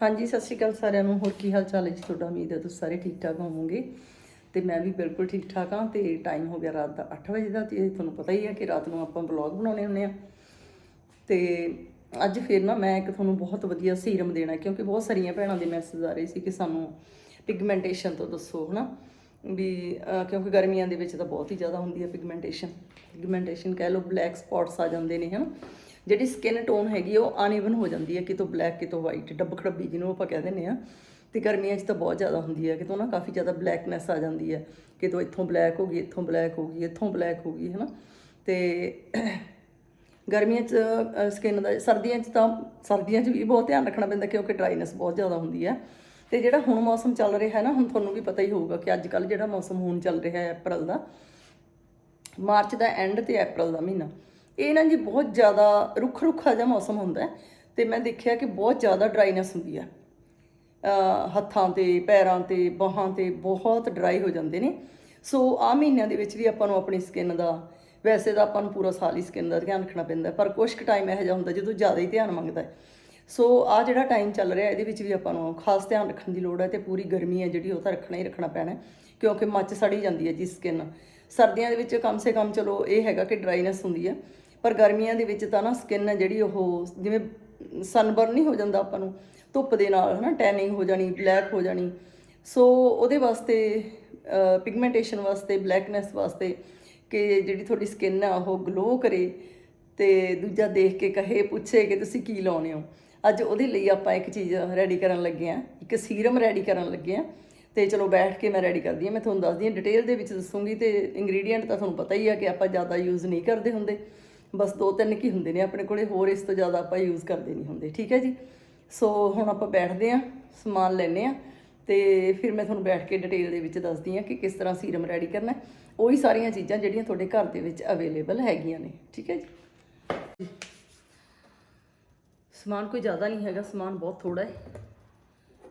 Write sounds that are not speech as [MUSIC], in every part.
ਹਾਂਜੀ, ਸਤਿ ਸ਼੍ਰੀ ਅਕਾਲ ਸਾਰਿਆਂ ਨੂੰ। ਹੋਰ ਕੀ ਹਾਲ ਚਾਲ ਹੈ ਜੀ ਤੁਹਾਡਾ? ਉਮੀਦ ਹੈ ਤੁਸੀਂ ਸਾਰੇ ਠੀਕ ਠਾਕ ਹੋਵੋਗੇ। ਤੇ ਮੈਂ ਵੀ ਬਿਲਕੁਲ ਠੀਕ ਠਾਕ ਹਾਂ ਤੇ ਟਾਈਮ ਹੋ ਗਿਆ ਰਾਤ ਦਾ 8 ਵਜੇ ਦਾ ਤੇ ਤੁਹਾਨੂੰ ਪਤਾ ਹੀ ਹੈ ਕਿ ਰਾਤ ਨੂੰ ਆਪਾਂ ਵਲੌਗ ਬਣਾਉਣੇ ਹੁੰਦੇ ਆ ਤੇ ਅੱਜ ਫਿਰ ਨਾ ਮੈਂ ਇੱਕ ਤੁਹਾਨੂੰ ਬਹੁਤ ਵਧੀਆ ਸੀਰਮ ਦੇਣਾ ਕਿਉਂਕਿ ਬਹੁਤ ਸਾਰੀਆਂ ਭੈਣਾਂ ਦੇ ਮੈਸੇਜ ਆ ਰਹੇ ਸੀ ਕਿ ਸਾਨੂੰ ਪਿਗਮੈਂਟੇਸ਼ਨ ਤੋਂ ਦੱਸੋ, ਹਨਾ? ਵੀ ਕਿਉਂਕਿ ਗਰਮੀਆਂ ਦੇ ਵਿੱਚ ਤਾਂ ਬਹੁਤ ਹੀ ਜ਼ਿਆਦਾ ਹੁੰਦੀ ਹੈ ਪਿਗਮੈਂਟੇਸ਼ਨ ਪਿਗਮੈਂਟੇਸ਼ਨ ਕਹਿ ਲਓ ਬਲੈਕ ਸਪੌਟਸ ਆ ਜਾਂਦੇ ਨੇ, ਹਨਾ? ਜਿਹੜੀ ਸਕਿਨ ਟੋਨ ਹੈਗੀ ਆ, ਉਹ ਅਨਈਵਨ ਹੋ ਜਾਂਦੀ ਹੈ ਕਿਤੋਂ ਬਲੈਕ ਕਿਤੋਂ ਵਾਈਟ ਡੱਬ ਖੜੱਬੀ ਜਿਹਨੂੰ ਆਪਾਂ ਕਹਿ ਦਿੰਦੇ ਆ। ਤੇ ਗਰਮੀਆਂ 'ਚ ਤਾਂ ਬਹੁਤ ਜ਼ਿਆਦਾ ਹੁੰਦੀ ਹੈ ਕਿਤੋਂ ਨਾ ਕਾਫੀ ਜ਼ਿਆਦਾ ਬਲੈਕਨੈਸ ਆ ਜਾਂਦੀ ਹੈ ਕਿਤੋਂ ਇੱਥੋਂ ਬਲੈਕ ਹੋ ਗਈ ਇੱਥੋਂ ਬਲੈਕ ਹੋ ਗਈ ਇੱਥੋਂ ਬਲੈਕ ਹੋ ਗਈ ਹੈ ਨਾ ਤੇ [COUGHS] ਗਰਮੀਆਂ 'ਚ ਸਕਿਨ ਦਾ ਸਰਦੀਆਂ 'ਚ ਤਾਂ ਸਰਦੀਆਂ 'ਚ ਵੀ ਬਹੁਤ ਧਿਆਨ ਰੱਖਣਾ ਪੈਂਦਾ ਕਿਉਂਕਿ ਡਰਾਈਨੈਸ ਬਹੁਤ ਜ਼ਿਆਦਾ ਹੁੰਦੀ ਹੈ ਤੇ ਜਿਹੜਾ ਹੁਣ ਮੌਸਮ ਚੱਲ ਰਿਹਾ ਹੈ ਨਾ ਹੁਣ ਤੁਹਾਨੂੰ ਵੀ ਪਤਾ ਹੀ ਹੋਊਗਾ ਕਿ ਅੱਜ ਕੱਲ ਜਿਹੜਾ ਮੌਸਮ ਹੁਣ ਚੱਲ ਰਿਹਾ ਹੈ ਅਪ੍ਰੈਲ ਦਾ ਮਾਰਚ ਦਾ ਐਂਡ ਤੇ ਅਪ੍ਰੈਲ ਦਾ ਮਹੀਨਾ। ਇਹ ਨਾ ਜੀ ਬਹੁਤ ਜ਼ਿਆਦਾ ਰੁੱਖ ਰੁੱਖਾ ਜਿਹਾ ਮੌਸਮ ਹੁੰਦਾ ਹੈ ਤੇ ਮੈਂ ਦੇਖਿਆ ਕਿ ਬਹੁਤ ਜ਼ਿਆਦਾ ਡਰਾਈਨੈਸ ਹੁੰਦੀ ਹੈ। ਹੱਥਾਂ ਤੇ, ਪੈਰਾਂ ਤੇ, ਬਾਹਾਂ ਤੇ ਬਹੁਤ ਡਰਾਈ ਹੋ ਜਾਂਦੇ ਨੇ। ਸੋ ਆ ਮਹੀਨਿਆਂ ਦੇ ਵਿੱਚ ਵੀ ਆਪਾਂ ਨੂੰ ਆਪਣੀ ਸਕਿਨ ਦਾ, ਵੈਸੇ ਤਾਂ ਆਪਾਂ ਨੂੰ ਪੂਰਾ ਸਾਲ ਹੀ ਸਕਿਨ ਦਾ ਧਿਆਨ ਰੱਖਣਾ ਪੈਂਦਾ ਪਰ ਕੁਝ ਕੁ ਟਾਈਮ ਇਹੋ ਜਿਹਾ ਹੁੰਦਾ ਜਦੋਂ ਜ਼ਿਆਦਾ ਹੀ ਧਿਆਨ ਮੰਗਦਾ ਹੈ। ਸੋ ਆ ਜਿਹੜਾ ਟਾਈਮ ਚੱਲ ਰਿਹਾ, ਇਹਦੇ ਵਿੱਚ ਵੀ ਆਪਾਂ ਨੂੰ ਖਾਸ ਧਿਆਨ ਰੱਖਣ ਦੀ ਲੋੜ ਹੈ ਤੇ ਪੂਰੀ ਗਰਮੀ ਹੈ ਜਿਹੜੀ, ਉਹ ਤਾਂ ਰੱਖਣਾ ਹੀ ਰੱਖਣਾ ਪੈਣਾ ਕਿਉਂਕਿ ਮੱਚ ਸੜੀ ਜਾਂਦੀ ਹੈ ਜੀ ਸਕਿਨ ਸਰਦੀਆਂ ਦੇ ਵਿੱਚ ਕਮ ਸੇ ਕਮ ਚਲੋ ਇਹ ਹੈਗਾ ਕਿ ਡਰਾਈਨੈਸ ਹੁੰਦੀ ਹੈ। ਪਰ ਗਰਮੀਆਂ ਦੇ ਵਿੱਚ ਤਾਂ ਨਾ ਸਕਿਨ ਜਿਹੜੀ ਉਹ ਜਿਵੇਂ ਸਨਬਰਨ ਨਹੀਂ ਹੋ ਜਾਂਦਾ ਆਪਾਂ ਨੂੰ, ਧੁੱਪ ਦੇ ਨਾਲ ਹਨਾ ਟੈਨਿੰਗ ਹੋ ਜਾਣੀ ਬਲੈਕ ਹੋ ਜਾਣੀ। ਸੋ ਉਹਦੇ ਵਾਸਤੇ ਪਿਗਮੈਂਟੇਸ਼ਨ ਵਾਸਤੇ ਬਲੈਕਨੈਸ ਵਾਸਤੇ ਕਿ ਜਿਹੜੀ ਤੁਹਾਡੀ ਸਕਿਨ ਆ ਉਹ ਗਲੋ ਕਰੇ ਤੇ ਦੂਜਾ ਦੇਖ ਕੇ ਕਹੇ, ਪੁੱਛੇ ਕਿ ਤੁਸੀਂ ਕੀ ਲਾਉਣੇ ਹੋ। ਅੱਜ ਉਹਦੇ ਲਈ ਆਪਾਂ ਇੱਕ ਚੀਜ਼ ਰੈਡੀ ਕਰਨ ਲੱਗੇ ਆ ਇੱਕ ਸੀਰਮ ਰੈਡੀ ਕਰਨ ਲੱਗੇ ਆ ਤੇ ਚਲੋ ਬੈਠ ਕੇ ਮੈਂ ਰੈਡੀ ਕਰਦੀ ਹਾਂ, ਮੈਂ ਤੁਹਾਨੂੰ ਦੱਸਦੀ ਹਾਂ ਡਿਟੇਲ ਦੇ ਵਿੱਚ ਦੱਸੂਗੀ ਤੇ ਇੰਗਰੀਡੀਅੰਟ ਤਾਂ ਤੁਹਾਨੂੰ ਪਤਾ ਹੀ ਆ ਕਿ ਆਪਾਂ ਜ਼ਿਆਦਾ ਯੂਜ਼ ਨਹੀਂ ਕਰਦੇ ਹੁੰਦੇ। ਬਸ ਦੋ ਤਿੰਨ ਕੀ ਹੁੰਦੇ ਨੇ ਆਪਣੇ ਕੋਲੇ, ਹੋਰ ਇਸ ਤੋਂ ਜ਼ਿਆਦਾ ਆਪਾਂ ਯੂਜ਼ ਕਰਦੇ ਨਹੀਂ ਹੁੰਦੇ, ਠੀਕ ਹੈ ਜੀ? ਸੋ ਹੁਣ ਆਪਾਂ ਬੈਠਦੇ ਆ ਸਮਾਨ ਲੈਨੇ ਆ ਤੇ ਫਿਰ ਮੈਂ ਤੁਹਾਨੂੰ ਬੈਠ ਕੇ ਡਿਟੇਲ ਦੇ ਵਿੱਚ ਦੱਸਦੀ ਆ ਕਿ ਕਿਸ ਤਰ੍ਹਾਂ ਸੀਰਮ ਰੈਡੀ ਕਰਨਾ ਉਹੀ ਸਾਰੀਆਂ ਚੀਜ਼ਾਂ ਜਿਹੜੀਆਂ ਤੁਹਾਡੇ ਘਰ ਦੇ ਵਿੱਚ ਅਵੇਲੇਬਲ ਹੈਗੀਆਂ ਨੇ, ਠੀਕ ਹੈ ਜੀ? ਸਮਾਨ ਕੋਈ ਜ਼ਿਆਦਾ ਨਹੀਂ ਹੈਗਾ, ਸਮਾਨ ਬਹੁਤ ਥੋੜਾ ਹੈ।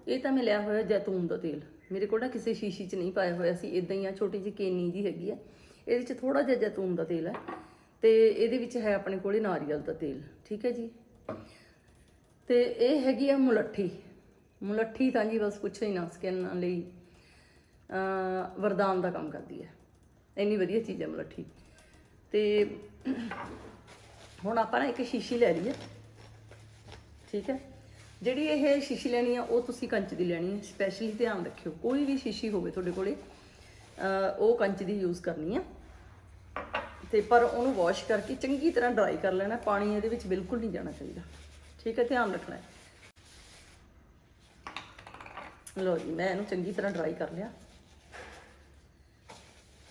ਇਹ ਤਾਂ ਮੈਂ ਲਿਆ ਹੋਇਆ ਜੈਤੂਨ ਦਾ ਤੇਲ। ਮੇਰੇ ਕੋਲ ਨਾ ਕਿਸੇ ਸ਼ੀਸ਼ੀ 'ਚ ਨਹੀਂ ਪਾਇਆ ਹੋਇਆ ਸੀ ਇਦਾਂ ਹੀ ਆ, ਛੋਟੀ ਜਿਹੀ ਕੇਨੀ ਜੀ ਹੈਗੀ ਆ। ਇਹਦੇ 'ਚ ਥੋੜਾ ਜਿਹਾ ਜੈਤੂਨ ਦਾ ਤੇਲ ਹੈ। ਤੇ ਇਹਦੇ ਵਿੱਚ ਹੈ ਆਪਣੇ ਕੋਲੇ ਨਾਰੀਅਲ ਦਾ ਤੇਲ, ਠੀਕ ਹੈ ਜੀ? ਤੇ ਇਹ ਹੈਗੀ ਆ ਮੁਲੱਠੀ। ਮੁਲੱਠੀ ਤਾਂ ਜੀ ਬਸ ਪੁੱਛੋ ਹੀ ਨਾ ਸਕਿਨ ਲਈ ਅ ਵਰਦਾਨ ਦਾ ਕੰਮ ਕਰਦੀ ਹੈ। ਇੰਨੀ ਵਧੀਆ ਚੀਜ਼ ਹੈ ਮੁਲੱਠੀ। ਤੇ ਹੁਣ ਆਪਾਂ ਨਾ ਇੱਕ ਸ਼ੀਸ਼ੀ ਲੈ ਲਈ ਹੈ ਠੀਕ ਹੈ? ਜਿਹੜੀ ਇਹ ਸ਼ੀਸ਼ੀ ਲੈਣੀ ਆ, ਉਹ ਤੁਸੀਂ ਕੰਚ ਦੀ ਲੈਣੀ ਹੈ। ਸਪੈਸ਼ਲੀ ਧਿਆਨ ਰੱਖਿਓ। ਕੋਈ ਵੀ ਸ਼ੀਸ਼ੀ ਹੋਵੇ ਤੁਹਾਡੇ ਕੋਲੇ ਉਹ ਕੰਚ ਦੀ ਯੂਜ਼ ਕਰਨੀ ਆ। ਤੇ ਪਰ ਉਹਨੂੰ ਵਾਸ਼ ਕਰਕੇ ਚੰਗੀ ਤਰ੍ਹਾਂ ਡਰਾਈ ਕਰ ਲੈਣਾ, ਪਾਣੀ ਇਹਦੇ ਵਿੱਚ ਬਿਲਕੁਲ ਨਹੀਂ ਜਾਣਾ ਚਾਹੀਦਾ। ਠੀਕ ਹੈ, ਧਿਆਨ ਰੱਖਣਾ ਹੈ। ਲੋ ਜੀ, ਮੈਂ ਇਹਨੂੰ ਚੰਗੀ ਤਰ੍ਹਾਂ ਡਰਾਈ ਕਰ ਲਿਆ।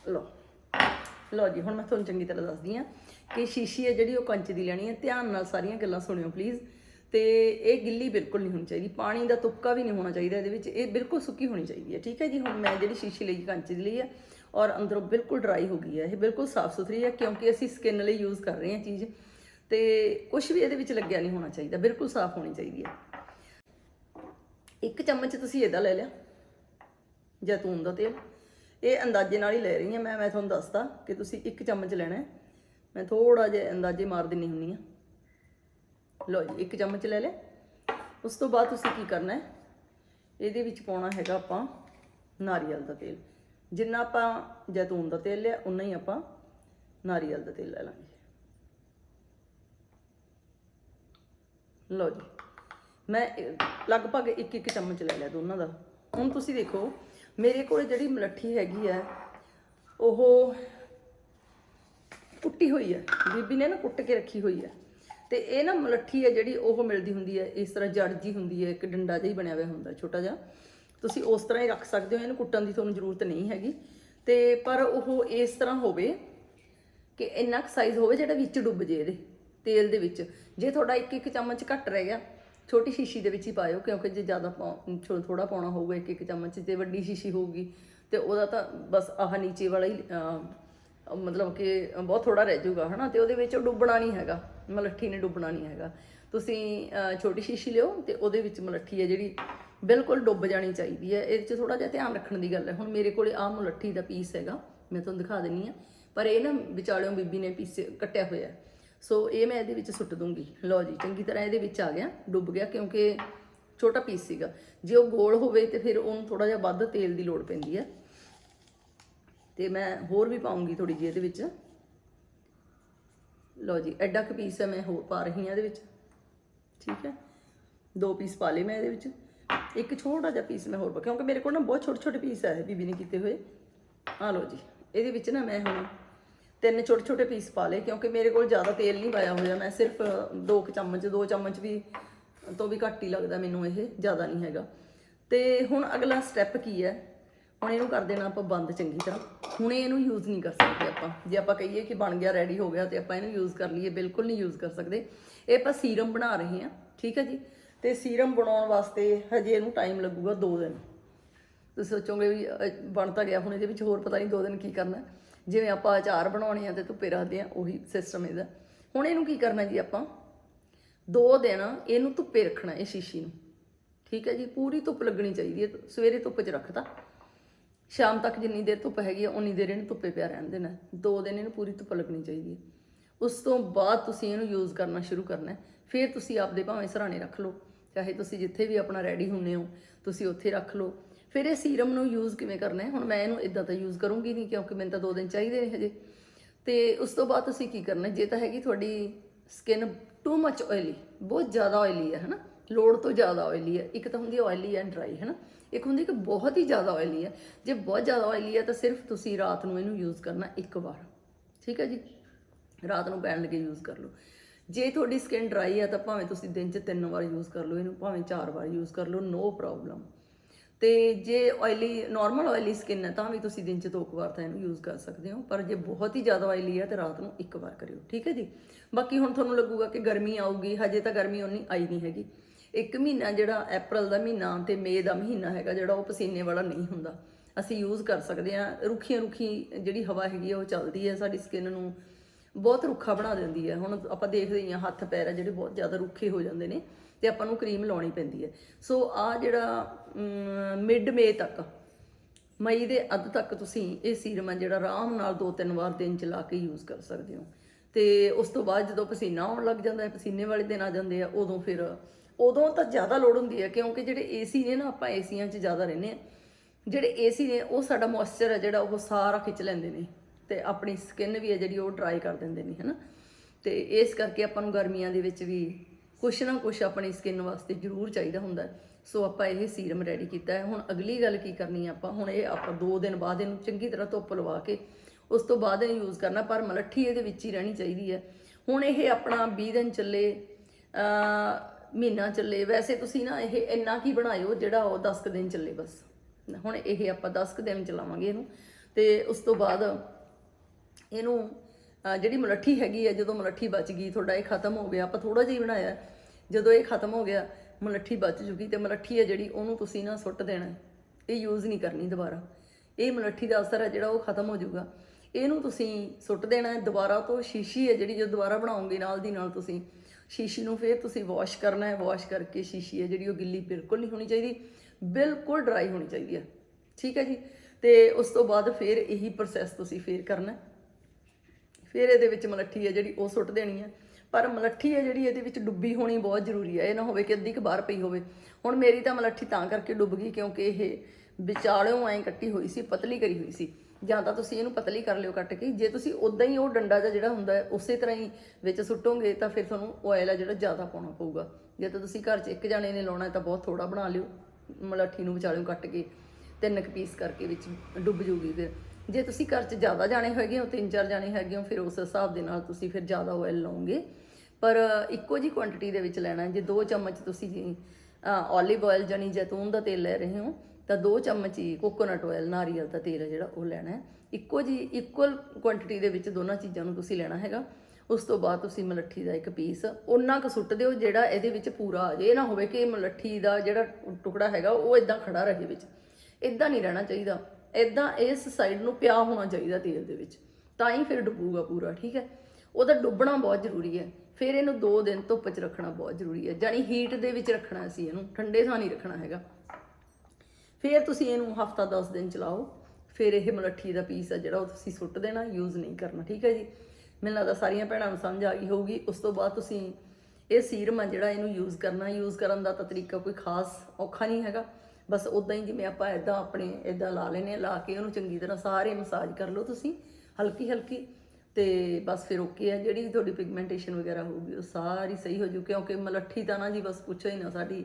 ਲੋ ਲੋ ਜੀ, ਹੁਣ ਮੈਂ ਤੁਹਾਨੂੰ ਚੰਗੀ ਤਰ੍ਹਾਂ ਦੱਸਦੀ ਆ ਕਿ ਸ਼ੀਸ਼ੀ ਹੈ ਜਿਹੜੀ ਉਹ ਕੰਚ ਦੀ ਲੈਣੀ ਹੈ। ਧਿਆਨ ਨਾਲ ਸਾਰੀਆਂ ਗੱਲਾਂ ਸੁਣਿਓ ਪਲੀਜ਼ ਤੇ ਇਹ ਗਿੱਲੀ ਬਿਲਕੁਲ ਨਹੀਂ ਹੋਣੀ ਚਾਹੀਦੀ। ਪਾਣੀ ਦਾ ਤੁਪਕਾ ਵੀ ਨਹੀਂ ਹੋਣਾ ਚਾਹੀਦਾ ਇਹਦੇ ਵਿੱਚ। ਇਹ ਬਿਲਕੁਲ ਸੁੱਕੀ ਹੋਣੀ ਚਾਹੀਦੀ ਹੈ। ਠੀਕ ਹੈ ਜੀ, ਹੁਣ ਮੈਂ ਜਿਹੜੀ ਸ਼ੀਸ਼ੀ ਲਈ ਕੰਚ ਦੀ ਲਈ ਹੈ ਔਰ ਅੰਦਰੋਂ ਬਿਲਕੁਲ ਡਰਾਈ ਹੋ ਗਈ ਹੈ। ਇਹ ਬਿਲਕੁਲ ਸਾਫ਼ ਸੁਥਰੀ ਹੈ ਕਿਉਂਕਿ ਅਸੀਂ ਸਕਿਨ ਲਈ ਯੂਜ਼ ਕਰ ਰਹੇ ਹਾਂ ਚੀਜ਼। ਤੇ ਕੁਝ ਵੀ ਇਹਦੇ ਵਿੱਚ ਲੱਗਿਆ ਨਹੀਂ ਹੋਣਾ ਚਾਹੀਦਾ। ਬਿਲਕੁਲ ਸਾਫ਼ ਹੋਣੀ ਚਾਹੀਦੀ ਹੈ। ਇੱਕ ਚਮਚ ਤੁਸੀਂ ਇਹਦਾ ਲੈ ਲਿਆ, ਜੈਤੂਨ ਦਾ ਤੇਲ। ਇਹ ਅੰਦਾਜ਼ੇ ਨਾਲ ਹੀ ਲੈ ਰਹੀ ਹਾਂ ਮੈਂ। ਮੈਂ ਤੁਹਾਨੂੰ ਦੱਸਦਾ ਕਿ ਤੁਸੀਂ ਇੱਕ ਚਮਚ ਲੈਣਾ ਹੈ। ਮੈਂ ਥੋੜਾ ਜਿਹਾ ਅੰਦਾਜ਼ੇ ਮਾਰ ਦਿੰਨੀ ਹੁੰਨੀ ਆ ਲਓ ਜੀ, ਇੱਕ ਚਮਚ ਲੈ ਲਿਆ। ਉਸ ਤੋਂ ਬਾਅਦ ਤੁਸੀਂ ਕੀ ਕਰਨਾ ਹੈ? ਇਹਦੇ ਵਿੱਚ ਪਾਉਣਾ ਹੈਗਾ ਆਪਾਂ ਨਾਰੀਅਲ ਦਾ ਤੇਲ। ਜਿੰਨਾ ਆਪਾਂ ਜੈਤੂਨ ਦਾ ਤੇਲ ਲਿਆ ਉਨਾ ਹੀ ਆਪਾਂ ਨਾਰੀਅਲ ਦਾ ਤੇਲ ਲੈ ਲਾਂਗੇ। ਲਓ ਜੀ, ਮੈਂ ਲਗਭਗ ਇੱਕ ਇੱਕ ਚਮਚ ਲੈ ਲਿਆ ਦੋਨਾਂ ਦਾ। ਹੁਣ ਤੁਸੀਂ ਦੇਖੋ, ਮੇਰੇ ਕੋਲ ਜਿਹੜੀ ਮਲੱਠੀ ਹੈਗੀ ਹੈ, ਉਹ ਕੁੱਟੀ ਹੋਈ ਹੈ। ਬੀਬੀ ਨੇ ਨਾ ਕੁੱਟ ਕੇ ਰੱਖੀ ਹੋਈ ਹੈ। ਤੇ ਇਹ ਨਾ ਮਲੱਠੀ ਹੈ ਜਿਹੜੀ, ਉਹ ਮਿਲਦੀ ਹੁੰਦੀ ਹੈ, ਇਸ ਤਰ੍ਹਾਂ ਜੜ ਜੀ ਹੁੰਦੀ ਹੈ, ਇੱਕ ਡੰਡਾ ਜਿਹਾ ਹੀ ਬਣਿਆ ਹੋਇਆ ਹੁੰਦਾ, ਛੋਟਾ ਜਿਹਾ। ਤੁਸੀਂ ਉਸ ਤਰ੍ਹਾਂ ਹੀ ਰੱਖ ਸਕਦੇ ਹੋ, ਇਹਨੂੰ ਕੁੱਟਣ ਦੀ ਤੁਹਾਨੂੰ ਜ਼ਰੂਰਤ ਨਹੀਂ ਹੈਗੀ। ਤੇ ਪਰ ਉਹ ਇਸ ਤਰ੍ਹਾਂ ਹੋਵੇ ਕਿ ਇੰਨਾ ਕੁ ਸਾਈਜ਼ ਹੋਵੇ ਜਿਹੜਾ ਵਿੱਚ ਡੁੱਬ ਜੇ ਇਹਦੇ, ਤੇਲ ਦੇ ਵਿੱਚ। ਜੇ ਤੁਹਾਡਾ ਇੱਕ ਇੱਕ ਚਮਚ ਘੱਟ ਰਹਿ ਗਿਆ, ਛੋਟੀ ਸ਼ੀਸ਼ੀ ਦੇ ਵਿੱਚ ਹੀ ਪਾਇਓ, ਕਿਉਂਕਿ ਜੇ ਜ਼ਿਆਦਾ ਥੋੜਾ ਪਾਉਣਾ ਹੋਊਗਾ, ਇੱਕ ਇੱਕ ਚਮਚ ਤੇ ਵੱਡੀ ਸ਼ੀਸ਼ੀ ਹੋਊਗੀ, ਤੇ ਉਹਦਾ ਤਾਂ ਬਸ ਆਹ ਨੀਚੇ ਵਾਲਾ ਹੀ ਮਤਲਬ ਕਿ ਬਹੁਤ ਥੋੜਾ ਰਹਿ ਜਾਊਗਾ, ਹਨਾ? ਤੇ ਉਹਦੇ ਵਿੱਚ ਉਹ ਡੁੱਬਣਾ ਨਹੀਂ ਹੈਗਾ, ਮਲੱਠੀ ਨੇ ਡੁੱਬਣਾ ਨਹੀਂ ਹੈਗਾ। ਤੁਸੀਂ ਛੋਟੀ ਸ਼ੀਸ਼ੀ ਲਿਓ ਤੇ ਉਹਦੇ ਵਿੱਚ ਮਲੱਠੀ ਹੈ ਜਿਹੜੀ ਬਿਲਕੁਲ ਡੁੱਬ ਜਾਣੀ ਚਾਹੀਦੀ ਹੈ। ਇਹਦੇ 'ਚ ਥੋੜਾ ਜਿਹਾ ਧਿਆਨ ਰੱਖਣ ਦੀ ਗੱਲ ਹੈ। ਹੁਣ ਮੇਰੇ ਕੋਲੇ ਆਹ ਮੁਲੱਠੀ ਦਾ ਪੀਸ ਹੈਗਾ। ਮੈਂ ਤੁਹਾਨੂੰ ਦਿਖਾ ਦਿੰਨੀ ਆ ਪਰ ਇਹ ਨਾ ਵਿਚਾਲਿਓਂ ਬੀਬੀ ਨੇ ਪੀਸੇ ਕੱਟਿਆ ਹੋਇਆ ਸੋ ਇਹ ਮੈਂ ਇਹਦੇ ਵਿੱਚ ਸੁੱਟ ਦੂੰਗੀ। ਲਓ ਜੀ, ਚੰਗੀ ਤਰ੍ਹਾਂ ਇਹਦੇ ਵਿੱਚ ਆ ਗਿਆ, ਡੁੱਬ ਗਿਆ ਕਿਉਂਕਿ ਛੋਟਾ ਪੀਸ ਸੀਗਾ। ਜੇ ਉਹ ਗੋਲ ਹੋਵੇ ਤੇ ਫਿਰ ਉਹਨੂੰ ਥੋੜਾ ਜਿਹਾ ਵੱਧ ਤੇਲ ਦੀ ਲੋੜ ਪੈਂਦੀ ਹੈ। ਤੇ ਮੈਂ ਹੋਰ ਵੀ ਪਾਉਂਗੀ ਥੋੜੀ ਜਿਹੀ ਇਹਦੇ ਵਿੱਚ। ਲਓ ਜੀ, ਐਡਾ ਕੁ ਪੀਸ ਹੈ ਮੈਂ ਹੋਰ ਪਾ ਰਹੀ ਹਾਂ ਇਹਦੇ ਵਿੱਚ। ਠੀਕ ਹੈ? ਦੋ ਪੀਸ ਪਾ ਲਏ ਮੈਂ ਇਹਦੇ ਵਿੱਚ। ਇੱਕ ਛੋਟਾ ਜਿਹਾ ਪੀਸ ਮੈਂ ਹੋਰ ਪਾ ਕਿਉਂਕਿ ਮੇਰੇ ਕੋਲ ਨਾ ਬਹੁਤ ਛੋਟੇ ਛੋਟੇ ਪੀਸ ਆਏ ਬੀਬੀ ਨੇ ਕੀਤੇ ਹੋਏ। ਆ ਲਓ ਜੀ, ਇਹਦੇ ਵਿੱਚ ਨਾ ਮੈਂ ਹੁਣ ਤਿੰਨ ਛੋਟੇ ਛੋਟੇ ਪੀਸ ਪਾ ਲਏ, ਕਿਉਂਕਿ ਮੇਰੇ ਕੋਲ ਜ਼ਿਆਦਾ ਤੇਲ ਨਹੀਂ ਪਾਇਆ ਹੋਇਆ। ਮੈਂ ਸਿਰਫ ਦੋ ਕੁ ਚਮਚ, ਦੋ ਚਮਚ ਵੀ ਤੋਂ ਵੀ ਘੱਟ ਹੀ ਲੱਗਦਾ ਮੈਨੂੰ ਇਹ, ਜ਼ਿਆਦਾ ਨਹੀਂ ਹੈਗਾ। ਤੇ ਹੁਣ ਅਗਲਾ ਸਟੈਪ ਕੀ ਹੈ? ਹੁਣ ਇਹਨੂੰ ਕਰ ਦੇਣਾ ਆਪਾਂ ਬੰਦ ਚੰਗੀ ਤਰ੍ਹਾਂ। ਹੁਣ ਇਹਨੂੰ ਯੂਜ਼ ਨਹੀਂ ਕਰ ਸਕਦੇ ਆਪਾਂ। ਜੇ ਆਪਾਂ ਕਹੀਏ ਕਿ ਬਣ ਗਿਆ ਰੈਡੀ ਹੋ ਗਿਆ, ਤੇ ਆਪਾਂ ਇਹਨੂੰ ਯੂਜ਼ ਕਰ ਲਈਏ, ਬਿਲਕੁਲ ਨਹੀਂ ਯੂਜ਼ ਕਰ ਸਕਦੇ। ਇਹ ਆਪਾਂ ਸੀਰਮ ਬਣਾ ਰਹੇ ਹਾਂ, ਠੀਕ ਹੈ ਜੀ? ਤੇ ਸੀਰਮ ਬਣਾਉਣ ਵਾਸਤੇ ਹਜੇ ਇਹਨੂੰ ਟਾਈਮ ਲੱਗੂਗਾ 2 ਦਿਨ। ਤੁਸੀਂ ਸੋਚੋਗੇ ਵੀ ਅ, ਬਣ ਤਾਂ ਗਿਆ ਹੁਣ ਇਹਦੇ ਵਿੱਚ ਹੋਰ ਪਤਾ ਨਹੀਂ 2 ਦਿਨ ਕੀ ਕਰਨਾ। ਜਿਵੇਂ ਆਪਾਂ ਅਚਾਰ ਬਣਾਉਣੇ ਆ ਤੇ ਧੁੱਪੇ ਰੱਖਦੇ ਆ ਉਹੀ ਸਿਸਟਮ ਇਹਦਾ। ਹੁਣ ਇਹਨੂੰ ਕੀ ਕਰਨਾ ਜੀ ਆਪਾਂ? 2 ਦਿਨ ਇਹਨੂੰ ਧੁੱਪੇ ਰੱਖਣਾ ਇਹ ਸ਼ੀਸ਼ੀ ਨੂੰ। ਠੀਕ ਹੈ ਜੀ? ਪੂਰੀ ਧੁੱਪ ਲੱਗਣੀ ਚਾਹੀਦੀ ਹੈ। ਸਵੇਰੇ ਧੁੱਪ 'ਚ ਰੱਖਤਾ। ਸ਼ਾਮ ਤੱਕ ਜਿੰਨੀ ਦੇਰ ਧੁੱਪ ਹੈਗੀ ਆ ਉਨੀ ਦੇਰ ਇਹਨੂੰ ਧੁੱਪੇ ਪਿਆ ਰਹਿਣ ਦੇਣਾ। ਦੋ ਦਿਨ ਇਹਨੂੰ ਪੂਰੀ ਧੁੱਪ ਲੱਗਣੀ ਚਾਹੀਦੀ ਹੈ। ਉਸ ਤੋਂ ਬਾਅਦ ਤੁਸੀਂ ਇਹਨੂੰ ਯੂਜ਼ ਕਰਨਾ ਸ਼ੁਰੂ ਕਰਨਾ ਫਿਰ ਤੁਸੀਂ ਆਪਦੇ ਭਾਵੇਂ ਸਰਾਣੇ ਰੱਖ ਲਓ। ਚਾਹੇ ਤੁਸੀਂ ਜਿੱਥੇ ਵੀ ਆਪਣਾ ਰੈਡੀ ਹੁੰਨੇ ਹੋ, ਤੁਸੀਂ ਉੱਥੇ ਰੱਖ ਲਓ। ਫਿਰ ਇਹ ਸੀਰਮ ਨੂੰ ਯੂਜ਼ ਕਿਵੇਂ ਕਰਨਾ ਹੈ? ਹੁਣ ਮੈਂ ਇਹਨੂੰ ਇਦਾਂ ਤਾਂ ਯੂਜ਼ ਕਰੂੰਗੀ ਨਹੀਂ, ਕਿਉਂਕਿ ਮੈਨੂੰ ਤਾਂ ਦੋ ਦਿਨ ਚਾਹੀਦੇ ਨੇ ਹਜੇ। ਤੇ ਉਸ ਤੋਂ ਬਾਅਦ ਤੁਸੀਂ ਕੀ ਕਰਨਾ ਜੇ ਤਾਂ ਹੈਗੀ ਤੁਹਾਡੀ ਸਕਿਨ ਟੂ ਮੱਚ ਆਇਲੀ ਬਹੁਤ ਜ਼ਿਆਦਾ ਆਇਲੀ ਹੈ, ਹਨਾ? ਲੋੜ ਤੋਂ ਜ਼ਿਆਦਾ ਆਇਲੀ ਹੈ। ਇੱਕ ਤਾਂ ਹੁੰਦੀ ਹੈ ਆਇਲੀ ਐਂਡ ਡਰਾਈ ਹੈ ਨਾ ਇੱਕ ਹੁੰਦੀ ਕਿ ਬਹੁਤ ਹੀ ਜ਼ਿਆਦਾ ਆਇਲੀ ਹੈ। ਜੇ ਬਹੁਤ ਜ਼ਿਆਦਾ ਆਇਲੀ ਹੈ ਤਾਂ ਸਿਰਫ ਤੁਸੀਂ ਰਾਤ ਨੂੰ ਇਹਨੂੰ ਯੂਜ਼ ਕਰਨਾ ਇੱਕ ਵਾਰ। ਠੀਕ ਹੈ ਜੀ? ਰਾਤ ਨੂੰ ਪੈਣ ਲੱਗੇ ਯੂਜ਼ ਕਰ ਲਓ। ਜੇ ਤੁਹਾਡੀ ਸਕਿਨ ਡਰਾਈ ਆ ਤਾਂ ਭਾਵੇਂ ਤੁਸੀਂ ਦਿਨ 'ਚ ਤਿੰਨ ਵਾਰ ਯੂਜ਼ ਕਰ ਲਓ, ਇਹਨੂੰ ਭਾਵੇਂ ਚਾਰ ਵਾਰ ਯੂਜ਼ ਕਰ ਲਓ ਨੋ ਪ੍ਰੋਬਲਮ ਤੇ ਜੇ ਆਇਲੀ ਨਾਰਮਲ ਆਇਲੀ ਸਕਿਨ ਹੈ ਤਾਂ ਵੀ ਤੁਸੀਂ ਦਿਨ 'ਚ ਦੋ ਕੁ ਵਾਰ ਤਾਂ ਇਹਨੂੰ ਯੂਜ਼ ਕਰ ਸਕਦੇ ਹੋ, ਪਰ ਜੇ ਬਹੁਤ ਹੀ ਜ਼ਿਆਦਾ ਆਇਲੀ ਹੈ ਤਾਂ ਰਾਤ ਨੂੰ ਇੱਕ ਵਾਰ ਕਰਿਓ, ਠੀਕ ਹੈ ਜੀ? ਬਾਕੀ ਹੁਣ ਤੁਹਾਨੂੰ ਲੱਗੂਗਾ ਕਿ ਗਰਮੀ ਆਊਗੀ, ਹਜੇ ਤਾਂ ਗਰਮੀ ਉਨੀ ਆਈ ਨਹੀਂ ਹੈਗੀ। ਇੱਕ ਮਹੀਨਾ ਜਿਹੜਾ April ਦਾ ਮਹੀਨਾ ਤੇ ਮਈ ਦਾ ਮਹੀਨਾ ਹੈਗਾ, ਜਿਹੜਾ ਉਹ ਪਸੀਨੇ ਵਾਲਾ ਨਹੀਂ ਹੁੰਦਾ। ਅਸੀਂ ਯੂਜ਼ ਕਰ ਸਕਦੇ ਹਾਂ ਰੁੱਖੀਆਂ ਰੁੱਖੀ ਜਿਹੜੀ ਹਵਾ ਹੈਗੀ ਆ, ਉਹ ਚੱਲਦੀ ਹੈ ਸਾਡੀ ਸਕਿਨ ਨੂੰ। ਬਹੁਤ ਰੁੱਖਾ ਬਣਾ ਦਿੰਦੀ ਹੈ। ਹੁਣ ਆਪਾਂ ਦੇਖਦੇ ਹੀ ਹਾਂ, ਹੱਥ ਪੈਰ ਆ ਜਿਹੜੇ ਬਹੁਤ ਜ਼ਿਆਦਾ ਰੁੱਖੇ ਹੋ ਜਾਂਦੇ ਨੇ ਤੇ ਆਪਾਂ ਨੂੰ ਕਰੀਮ ਲਾਉਣੀ ਪੈਂਦੀ ਹੈ। ਸੋ ਆ ਜਿਹੜਾ ਮਿਡ ਮੇ ਤੱਕ, ਮਈ ਦੇ ਅੱਧ ਤੱਕ ਤੁਸੀਂ ਇਹ ਸੀਰਮ ਹੈ ਜਿਹੜਾ ਆਰਾਮ ਨਾਲ ਦੋ ਤਿੰਨ ਵਾਰ ਦਿਨ ਚ ਲਾ ਕੇ ਯੂਜ਼ ਕਰ ਸਕਦੇ ਹੋ। ਤੇ ਉਸ ਤੋਂ ਬਾਅਦ ਜਦੋਂ ਪਸੀਨਾ ਆਉਣ ਲੱਗ ਜਾਂਦਾ ਹੈ, ਪਸੀਨੇ ਵਾਲੇ ਦਿਨ ਆ ਜਾਂਦੇ ਆ, ਉਦੋਂ ਫਿਰ, ਉਦੋਂ ਤਾਂ ਜ਼ਿਆਦਾ ਲੋੜ ਹੁੰਦੀ ਹੈ ਕਿਉਂਕਿ ਜਿਹੜੇ ਏਸੀ ਨੇ ਨਾ ਆਪਾਂ ਏਸੀਆਂ 'ਚ ਜ਼ਿਆਦਾ ਰਹਿੰਦੇ ਆ। ਜਿਹੜੇ ਏਸੀ ਨੇ ਉਹ ਸਾਡਾ ਮੋਇਸਚਰ ਹੈ ਜਿਹੜਾ ਉਹ ਸਾਰਾ ਖਿੱਚ ਲੈਂਦੇ ਨੇ। ਤੇ ਆਪਣੀ ਸਕਿਨ ਵੀ ਹੈ ਜਿਹੜੀ ਉਹ ਡਰਾਈ ਕਰ ਦਿੰਦੇ ਨੇ, ਹਨਾ? ਤੇ ਇਸ ਕਰਕੇ ਆਪਾਂ ਨੂੰ ਗਰਮੀਆਂ ਦੇ ਵਿੱਚ ਵੀ ਕੁਛ ਨਾ ਕੁਛ ਆਪਣੀ ਸਕਿਨ ਵਾਸਤੇ ਜ਼ਰੂਰ ਚਾਹੀਦਾ ਹੁੰਦਾ ਸੋ ਆਪਾਂ ਇਹ ਸੀਰਮ ਰੈਡੀ ਕੀਤਾ ਹੈ। ਹੁਣ ਅਗਲੀ ਗੱਲ ਕੀ ਕਰਨੀ ਆਪਾਂ? ਹੁਣ ਇਹ ਆਪਾਂ 2 ਦਿਨ ਬਾਅਦ ਇਹਨੂੰ ਚੰਗੀ ਤਰ੍ਹਾਂ ਧੁੱਪ ਲਵਾ ਕੇ ਉਸ ਤੋਂ ਬਾਅਦ ਇਹਨੂੰ ਯੂਜ਼ ਕਰਨਾ, ਪਰ ਮਲੱਠੀ ਇਹਦੇ ਵਿੱਚ ਹੀ ਰਹਿਣੀ ਚਾਹੀਦੀ ਹੈ। ਹੁਣ ਇਹ ਆਪਣਾ 20 ਦਿਨ ਚੱਲੇ ਮਹੀਨਾ ਚੱਲੇ, ਵੈਸੇ ਤੁਸੀਂ ਨਾ ਇਹ ਇੰਨਾ ਕੀ ਬਣਾਇਓ ਜਿਹੜਾ ਉਹ 10 ਕੁ ਦਿਨ ਚੱਲੇ ਬਸ। ਹੁਣ ਇਹ ਆਪਾਂ 10 ਕੁ ਦਿਨ ਚਲਾਵਾਂਗੇ ਇਹਨੂੰ। ਤੇ ਉਸ ਤੋਂ ਬਾਅਦ ਇਹਨੂੰ ਜਿਹੜੀ ਮਲੱਠੀ ਹੈਗੀ ਹੈ ਜਦੋਂ ਮਲੱਠੀ ਬਚ ਗਈ, ਤੁਹਾਡਾ ਇਹ ਖਤਮ ਹੋ ਗਿਆ, ਆਪਾਂ ਥੋੜਾ ਜਿਹਾ ਹੀ ਬਣਾਇਆ। ਜਦੋਂ ਇਹ ਖਤਮ ਹੋ ਗਿਆ, ਮਲੱਠੀ ਬਚ ਜੂਗੀ ਤੇ ਮਲੱਠੀ ਹੈ ਜਿਹੜੀ, ਉਹਨੂੰ ਤੁਸੀਂ ਨਾ ਸੁੱਟ ਦੇਣਾ। ਇਹ ਯੂਜ਼ ਨਹੀਂ ਕਰਨੀ ਦੁਬਾਰਾ। ਇਹ ਮਲੱਠੀ ਦਾ ਅਸਰ ਹੈ ਜਿਹੜਾ, ਉਹ ਖਤਮ ਹੋ ਜਾਊਗਾ। ਇਹਨੂੰ ਤੁਸੀਂ ਸੁੱਟ ਦੇਣਾ ਹੈ ਦੁਬਾਰਾ ਤੋਂ ਸ਼ੀਸ਼ੀ ਹੈ ਜਿਹੜੀ ਜੋ ਦੁਬਾਰਾ ਬਣਾਉਂਗੇ ਨਾਲ ਦੀ ਨਾਲ ਤੁਸੀਂ, ਸ਼ੀਸ਼ੀ ਨੂੰ ਫਿਰ ਤੁਸੀਂ ਵਾਸ਼ ਕਰਨਾ ਹੈ। ਵਾਸ਼ ਕਰਕੇ ਸ਼ੀਸ਼ੀ ਹੈ ਜਿਹੜੀ, ਉਹ ਗਿੱਲੀ ਬਿਲਕੁਲ ਨਹੀਂ ਹੋਣੀ ਚਾਹੀਦੀ। ਬਿਲਕੁਲ ਡਰਾਈ ਹੋਣੀ ਚਾਹੀਦੀ ਹੈ ਠੀਕ ਹੈ ਜੀ? ਤੇ ਉਸ ਤੋਂ ਬਾਅਦ ਫਿਰ ਇਹੀ ਪ੍ਰੋਸੈਸ ਤੁਸੀਂ ਫੇਰ ਕਰਨਾ ਫਿਰ ਇਹਦੇ ਵਿੱਚ ਮਲੱਠੀ ਹੈ ਜਿਹੜੀ ਉਹ ਸੁੱਟ ਦੇਣੀ ਹੈ। ਪਰ ਮਲੱਠੀ ਹੈ ਜਿਹੜੀ ਇਹਦੇ ਵਿੱਚ ਡੁੱਬੀ ਹੋਣੀ ਬਹੁਤ ਜ਼ਰੂਰੀ ਹੈ। ਇਹ ਨਾ ਹੋਵੇ ਕਿ ਅੱਧੀ ਕੁ ਬਾਹਰ ਪਈ ਹੋਵੇ। ਹੁਣ ਮੇਰੀ ਤਾਂ ਮਲੱਠੀ ਤਾਂ ਕਰਕੇ ਡੁੱਬ ਗਈ ਕਿਉਂਕਿ ਇਹ ਵਿਚਾਲਿਓਂ ਐਂ ਕੱਟੀ ਹੋਈ ਸੀ, ਪਤਲੀ ਕਰੀ ਹੋਈ ਸੀ। ਜਾਂ ਤਾਂ ਤੁਸੀਂ ਇਹਨੂੰ ਪਤਲੀ ਕਰ ਲਿਓ ਕੱਟ ਕੇ। ਜੇ ਤੁਸੀਂ ਉਦਾਂ ਹੀ ਉਹ ਡੰਡਾ ਜਿਹਾ ਜਿਹੜਾ ਹੁੰਦਾ ਹੈ, ਉਸੇ ਤਰ੍ਹਾਂ ਹੀ ਵਿੱਚ ਸੁੱਟੋਗੇ ਤਾਂ ਫਿਰ ਤੁਹਾਨੂੰ ਆਇਲ ਆ ਜਿਹੜਾ ਜ਼ਿਆਦਾ ਪਾਉਣਾ ਪਊਗਾ। ਜੇ ਤਾਂ ਤੁਸੀਂ ਘਰ 'ਚ ਇੱਕ ਜਾਣੇ ਨੇ ਲਾਉਣਾ ਤਾਂ ਬਹੁਤ ਥੋੜਾ ਬਣਾ ਲਿਓ। ਮਲੱਠੀ ਨੂੰ ਵਿਚਾਲਿਓਂ ਕੱਟ ਕੇ ਤਿੰਨ ਕੁ ਪੀਸ ਕਰਕੇ ਵਿੱਚ ਡੁੱਬ ਜੂਗੀ ਫਿਰ। ਜੇ ਤੁਸੀਂ ਘਰ 'ਚ ਜ਼ਿਆਦਾ ਜਾਣੇ ਹੈਗੇ ਹੋ, ਤਿੰਨ ਚਾਰ ਜਾਣੇ ਹੈਗੇ ਹੋ, ਫਿਰ ਉਸ ਹਿਸਾਬ ਦੇ ਨਾਲ ਤੁਸੀਂ ਫਿਰ ਜ਼ਿਆਦਾ ਆਇਲ ਲਓਗੇ। ਪਰ ਇੱਕੋ ਜੀ ਕੁਆਂਟੀਟੀ ਦੇ ਵਿੱਚ ਲੈਣਾ ਜੇ 2 ਚਮਚ ਤੁਸੀਂ ਜੀ 올ਿਵ ਆਇਲ ਜਾਨੀ ਜੈਤੂਨ ਦਾ ਤੇਲ ਲੈ ਰਹੇ ਹੋ, ਤਾਂ 2 ਚਮਚ ਹੀ ਕੋਕੋਨਟ ਆਇਲ ਨਾਰੀਅਲ ਦਾ ਤੇਲ ਹੈ ਜਿਹੜਾ ਉਹ ਲੈਣਾ ਇੱਕੋ ਜੀ ਇਕੁਅਲ ਕੁਆਂਟੀਟੀ ਦੇ ਵਿੱਚ ਦੋਨਾਂ ਚੀਜ਼ਾਂ ਨੂੰ ਤੁਸੀਂ ਲੈਣਾ ਹੈਗਾ। ਉਸ ਤੋਂ ਬਾਅਦ ਤੁਸੀਂ ਮਲੱਠੀ ਦਾ ਇੱਕ ਪੀਸ ਉਹਨਾਂ ਕੁ ਸੁੱਟ ਦਿਓ ਜਿਹੜਾ ਇਹਦੇ ਵਿੱਚ ਪੂਰਾ ਆ ਜਾਏ। ਇਹ ਨਾ ਹੋਵੇ ਕਿ ਮਲੱਠੀ ਦਾ ਜਿਹੜਾ ਟੁਕੜਾ ਹੈਗਾ, ਉਹ ਇਦਾਂ ਖੜਾ ਰਹੇ ਵਿੱਚ। ਇਦਾਂ ਨਹੀਂ ਰਹਿਣਾ ਚਾਹੀਦਾ। ਇਦਾਂ ਇਸ ਸਾਈਡ ਨੂੰ ਪਿਆ ਹੋਣਾ ਚਾਹੀਦਾ ਤੇਲ ਦੇ ਵਿੱਚ, ਤਾਂ ਹੀ ਫਿਰ ਡੁੱਬੂਗਾ ਪੂਰਾ, ਠੀਕ ਹੈ? ਉਹਦਾ ਡੁੱਬਣਾ ਬਹੁਤ ਜ਼ਰੂਰੀ ਹੈ, ਫਿਰ ਇਹਨੂੰ 2 ਦਿਨ ਧੁੱਪ 'ਚ ਰੱਖਣਾ ਬਹੁਤ ਜ਼ਰੂਰੀ ਹੈ ਜਾਨੀ ਹੀਟ ਦੇ ਵਿੱਚ ਰੱਖਣਾ ਸੀ ਇਹਨੂੰ, ਠੰਡੇ ਥਾਂ ਨਹੀਂ ਰੱਖਣਾ ਹੈਗਾ। ਫਿਰ ਤੁਸੀਂ ਇਹਨੂੰ ਹਫਤਾ 10 ਦਿਨ ਚਲਾਓ, ਫਿਰ ਇਹ ਮਲੱਠੀ ਦਾ ਪੀਸ ਆ ਜਿਹੜਾ ਉਹ ਤੁਸੀਂ ਸੁੱਟ ਦੇਣਾ ਯੂਜ਼ ਨਹੀਂ ਕਰਨਾ, ਠੀਕ ਹੈ ਜੀ? ਮੈਨੂੰ ਲੱਗਦਾ ਸਾਰੀਆਂ ਭੈਣਾਂ ਨੂੰ ਸਮਝ ਆ ਗਈ ਹੋਊਗੀ, ਉਸ ਤੋਂ ਬਾਅਦ ਤੁਸੀਂ ਇਹ ਸੀਰਮ ਆ ਜਿਹੜਾ ਇਹਨੂੰ ਯੂਜ਼ ਕਰਨਾ ਯੂਜ਼ ਕਰਨ ਦਾ ਤਾਂ ਤਰੀਕਾ ਕੋਈ ਖਾਸ ਔਖਾ ਨਹੀਂ ਹੈਗਾ। ਬਸ ਉਦਾਂ ਹੀ ਜਿਵੇਂ ਆਪਾਂ ਇਦਾਂ ਆਪਣੇ ਇਦਾਂ ਲਾ ਲੈਨੇ ਆ ਲਾ ਕੇ ਉਹਨੂੰ ਚੰਗੀ ਤਰ੍ਹਾਂ ਸਾਰੇ ਮਸਾਜ ਕਰ ਲਓ ਤੁਸੀਂ, ਹਲਕੀ ਹਲਕੀ। ਤੇ ਬਸ ਫਿਰ ਓਕੇ ਆ, ਜਿਹੜੀ ਵੀ ਤੁਹਾਡੀ ਪਿਗਮੈਂਟੇਸ਼ਨ ਵਗੈਰਾ ਹੋਊਗੀ ਉਹ ਸਾਰੀ ਸਹੀ ਹੋ ਜੂ, ਕਿਉਂਕਿ ਮਲੱਠੀ ਤਾਂ ਨਾ ਜੀ ਬਸ ਪੁੱਛੋ ਹੀ ਨਾ ਸਾਡੀ।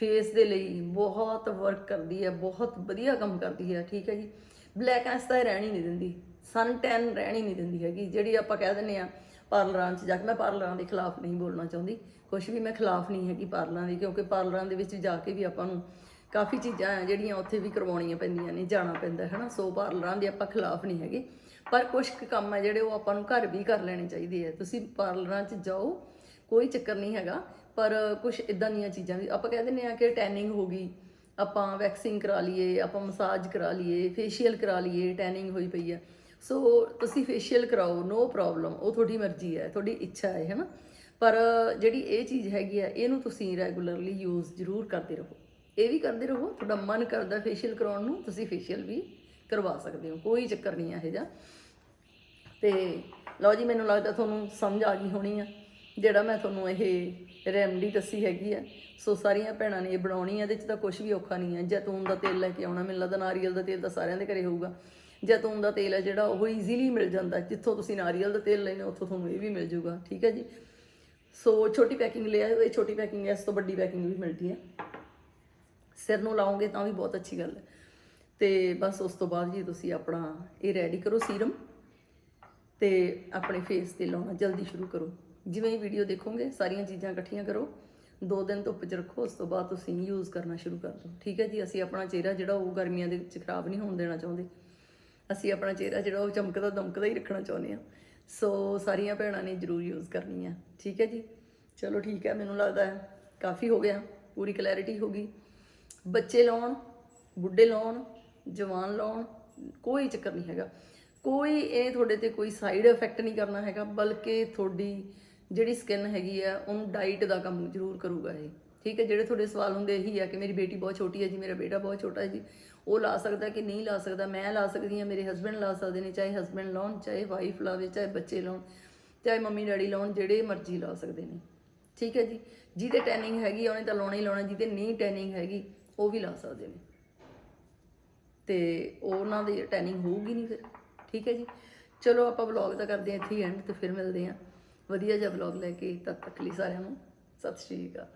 ਫੇਸ ਦੇ ਲਈ ਬਹੁਤ ਵਰਕ ਕਰਦੀ ਹੈ, ਬਹੁਤ ਵਧੀਆ ਕੰਮ ਕਰਦੀ ਹੈ, ਠੀਕ ਹੈ ਜੀ। ਬਲੈਕ ਐਸ ਤਾਂ ਇਹ ਰਹਿਣ ਨਹੀਂ ਦਿੰਦੀ ਸਨ ਟੈਨ ਰਹਿਣੀ ਨਹੀਂ ਦਿੰਦੀ ਹੈਗੀ, ਜਿਹੜੀ ਆਪਾਂ ਕਹਿ ਦਿੰਦੇ ਆ ਪਾਰਲਰਾਂ 'ਚ ਜਾ ਕੇ, ਮੈਂ ਪਾਰਲਰਾਂ ਦੇ ਖਿਲਾਫ ਨਹੀਂ ਬੋਲਣਾ ਚਾਹੁੰਦੀ ਕੁਝ ਵੀ ਮੈਂ ਖਿਲਾਫ ਨਹੀਂ ਹੈਗੀ ਪਾਰਲਰਾਂ ਦੀ, ਕਿਉਂਕਿ ਪਾਰਲਰਾਂ ਦੇ ਵਿੱਚ ਜਾ ਕੇ ਵੀ ਆਪਾਂ ਨੂੰ ਕਾਫੀ ਚੀਜ਼ਾਂ ਆ ਜਿਹੜੀਆਂ ਉੱਥੇ ਵੀ ਕਰਵਾਉਣੀਆਂ ਪੈਂਦੀਆਂ ਨੇ, ਜਾਣਾ ਪੈਂਦਾ ਹੈ ਨਾ ਸੋ ਪਾਰਲਰਾਂ ਦੇ ਆਪਾਂ ਖਿਲਾਫ ਨਹੀਂ ਹੈਗੇ। ਪਰ ਕੁਝ ਕੁ ਕੰਮ ਆ ਜਿਹੜੇ ਉਹ ਆਪਾਂ ਨੂੰ ਘਰ ਵੀ ਕਰ ਲੈਣੇ ਚਾਹੀਦੇ ਆ। ਤੁਸੀਂ ਪਾਰਲਰਾਂ 'ਚ ਜਾਓ, ਕੋਈ ਚੱਕਰ ਨਹੀਂ ਹੈਗਾ। ਪਰ ਕੁਝ ਇਦਾਂ ਦੀਆਂ ਚੀਜ਼ਾਂ ਵੀ, ਆਪਾਂ ਕਹਿ ਦਿੰਦੇ ਆ ਕਿ ਟੈਨਿੰਗ ਹੋ ਗਈ। ਆਪਾਂ ਵੈਕਸਿੰਗ ਕਰਾ ਲਈਏ, ਆਪਾਂ ਮਸਾਜ ਕਰਾ ਲਈਏ, ਫੇਸ਼ੀਅਲ ਕਰਾ ਲਈਏ, ਟੈਨਿੰਗ ਹੋਈ ਪਈ ਆ। ਸੋ ਤੁਸੀਂ ਫੇਸ਼ੀਅਲ ਕਰਾਓ, ਨੋ ਪ੍ਰੋਬਲਮ, ਉਹ ਤੁਹਾਡੀ ਮਰਜ਼ੀ ਹੈ ਤੁਹਾਡੀ ਇੱਛਾ ਹੈ, ਹੈਨਾ? ਪਰ ਜਿਹੜੀ ਇਹ ਚੀਜ਼ ਹੈਗੀ ਆ, ਇਹਨੂੰ ਤੁਸੀਂ ਰੈਗੂਲਰਲੀ ਯੂਜ਼ ਜ਼ਰੂਰ ਕਰਦੇ ਰਹੋ। ਇਹ ਵੀ ਕਰਦੇ ਰਹੋ, ਤੁਹਾਡਾ ਮਨ ਕਰਦਾ ਫੇਸ਼ੀਅਲ ਕਰਾਉਣ ਨੂੰ, ਤੁਸੀਂ ਫੇਸ਼ੀਅਲ ਵੀ ਕਰਵਾ ਸਕਦੇ ਹੋ, ਕੋਈ ਚੱਕਰ ਨਹੀਂ ਆ ਇਹ ਜਾ ਤੇ ਲਓ ਜੀ, ਮੈਨੂੰ ਲੱਗਦਾ ਤੁਹਾਨੂੰ ਸਮਝ ਆ ਗਈ ਹੋਣੀ ਆ, ਜਿਹੜਾ ਮੈਂ ਤੁਹਾਨੂੰ ਇਹ ਰੈਮਡੀ ਦੱਸੀ ਹੈਗੀ ਆ। ਸੋ ਸਾਰੀਆਂ ਭੈਣਾਂ ਨੇ ਇਹ ਬਣਾਉਣੀ ਆ, ਇਹਦੇ 'ਚ ਤਾਂ ਕੁਝ ਵੀ ਔਖਾ ਨਹੀਂ ਹੈ ਜੈਤੂਨ ਦਾ ਤੇਲ ਲੈ ਕੇ ਆਉਣਾ, ਮੈਨੂੰ ਲੱਗਦਾ ਨਾਰੀਅਲ ਦਾ ਤੇਲ ਤਾਂ ਸਾਰਿਆਂ ਦੇ ਘਰੇ ਹੋਊਗਾ। ਜੈਤੂਨ ਦਾ ਤੇਲ ਹੈ ਜਿਹੜਾ, ਉਹ ਈਜ਼ੀਲੀ ਮਿਲ ਜਾਂਦਾ। ਜਿੱਥੋਂ ਤੁਸੀਂ ਨਾਰੀਅਲ ਦਾ ਤੇਲ ਲੈਣੇ ਉੱਥੋਂ ਤੁਹਾਨੂੰ ਇਹ ਵੀ ਮਿਲ ਜਾਊਗਾ, ਠੀਕ ਹੈ ਜੀ? ਸੋ ਛੋਟੀ ਪੈਕਿੰਗ ਲਿਆ ਇਹ ਛੋਟੀ ਪੈਕਿੰਗ ਹੈ ਇਸ ਤੋਂ ਵੱਡੀ ਪੈਕਿੰਗ ਵੀ ਮਿਲਦੀ ਹੈ ਸਿਰ ਨੂੰ ਲਾਓਗੇ ਤਾਂ ਵੀ ਬਹੁਤ ਅੱਛੀ ਗੱਲ ਹੈ। ਤੇ ਬਸ ਉਸ ਤੋਂ ਬਾਅਦ ਜੀ ਤੁਸੀਂ ਆਪਣਾ ਇਹ ਰੈਡੀ ਕਰੋ ਸੀਰਮ ਤੇ ਆਪਣੇ ਫੇਸ ਤੇ ਲਾਉਣਾ, ਜਲਦੀ ਸ਼ੁਰੂ ਕਰੋ। ਜਿਵੇਂ ਹੀ ਵੀਡੀਓ ਦੇਖੋਗੇ, ਸਾਰੀਆਂ ਚੀਜ਼ਾਂ ਇਕੱਠੀਆਂ ਕਰੋ। ਦੋ ਦਿਨ ਧੁੱਪ 'ਚ ਰੱਖੋ, ਉਸ ਤੋਂ ਬਾਅਦ ਤੁਸੀਂ ਯੂਜ਼ ਕਰਨਾ ਸ਼ੁਰੂ ਕਰ ਦਿਓ। ਠੀਕ ਹੈ ਜੀ? ਅਸੀਂ ਆਪਣਾ ਚਿਹਰਾ ਜਿਹੜਾ ਉਹ ਗਰਮੀਆਂ ਦੇ ਵਿੱਚ ਖਰਾਬ ਨਹੀਂ ਹੋਣ ਦੇਣਾ ਚਾਹੁੰਦੇ। ਅਸੀਂ ਆਪਣਾ ਚਿਹਰਾ ਜਿਹੜਾ ਉਹ ਚਮਕਦਾ ਦਮਕਦਾ ਹੀ ਰੱਖਣਾ ਚਾਹੁੰਦੇ ਹਾਂ। ਸੋ ਸਾਰੀਆਂ ਭੈਣਾਂ ਨੇ ਜ਼ਰੂਰ ਯੂਜ਼ ਕਰਨੀ ਹੈ। ਠੀਕ ਹੈ ਜੀ? ਚਲੋ ਠੀਕ ਹੈ, ਮੈਨੂੰ ਲੱਗਦਾ ਕਾਫੀ ਹੋ ਗਿਆ। ਪੂਰੀ ਕਲੈਰਿਟੀ ਹੋ ਗਈ। ਬੱਚੇ ਲਾਉਣ ਬੁੱਢੇ ਲਾਉਣ ਜਵਾਨ ਲਾਉਣ ਕੋਈ ਚੱਕਰ ਨਹੀਂ ਹੈਗਾ। ਕੋਈ ਇਹ ਤੁਹਾਡੇ ਤੇ ਕੋਈ ਸਾਈਡ ਇਫੈਕਟ ਨਹੀਂ ਕਰਨਾ ਹੈਗਾ ਬਲਕਿ ਤੁਹਾਡੀ ਜਿਹੜੀ ਸਕਿਨ ਹੈਗੀ ਆ ਉਹਨੂੰ ਡਾਈਟ ਦਾ ਕੰਮ ਜ਼ਰੂਰ ਕਰੂਗਾ ਇਹ। ਠੀਕ ਹੈ ਜਿਹੜੇ ਤੁਹਾਡੇ ਸਵਾਲ ਹੁੰਦੇ ਇਹੀ ਆ ਕਿ ਮੇਰੀ ਬੇਟੀ ਬਹੁਤ ਛੋਟੀ ਹੈ ਜੀ ਮੇਰਾ ਬੇਟਾ ਬਹੁਤ ਛੋਟਾ ਹੈ ਜੀ। ਉਹ ਲਾ ਸਕਦਾ ਕਿ ਨਹੀਂ ਲਾ ਸਕਦਾ ਮੈਂ ਲਾ ਸਕਦੀ ਹਾਂ ਮੇਰੇ ਹਸਬੰਡ ਲਾ ਸਕਦੇ ਨੇ ਚਾਹੇ ਹਸਬੰਡ ਲਾਉਣ ਚਾਹੇ ਵਾਈਫ ਲਾਵੇ ਚਾਹੇ ਬੱਚੇ ਲਾਉਣ ਚਾਹੇ ਮੰਮੀ ਡੈਡੀ ਲਾਉਣ ਜਿਹੜੇ ਮਰਜ਼ੀ ਲਾ ਸਕਦੇ ਨੇ। ਠੀਕ ਹੈ ਜੀ ਜਿਹਦੇ ਟੈਨਿੰਗ ਹੈਗੀ ਆ, ਉਹਨੇ ਤਾਂ ਲਾਉਣਾ ਹੀ ਲਾਉਣਾ ਜਿਹਦੇ ਨਹੀਂ ਟੈਨਿੰਗ ਹੈਗੀ ਉਹ ਵੀ ਲਾ ਸਕਦੇ ਨੇ। ਤੇ ਉਹਨਾਂ ਦੀ ਟੈਨਿੰਗ ਹੋਊਗੀ ਨਹੀਂ ਫਿਰ, ਠੀਕ ਹੈ ਜੀ। ਚਲੋ ਆਪਾਂ ਵਲੌਗ ਦਾ ਕਰਦੇ ਹਾਂ, ਇੱਥੇ ਐਂਡ ਤੇ ਫਿਰ ਮਿਲਦੇ ਹਾਂ। ਵਧੀਆ ਜਿਹਾ ਵਲੌਗ ਲੈ ਕੇ ਤਦ ਤੱਕ ਲਈ ਸਾਰਿਆਂ ਨੂੰ। ਸਤਿ ਸ਼੍ਰੀ ਅਕਾਲ।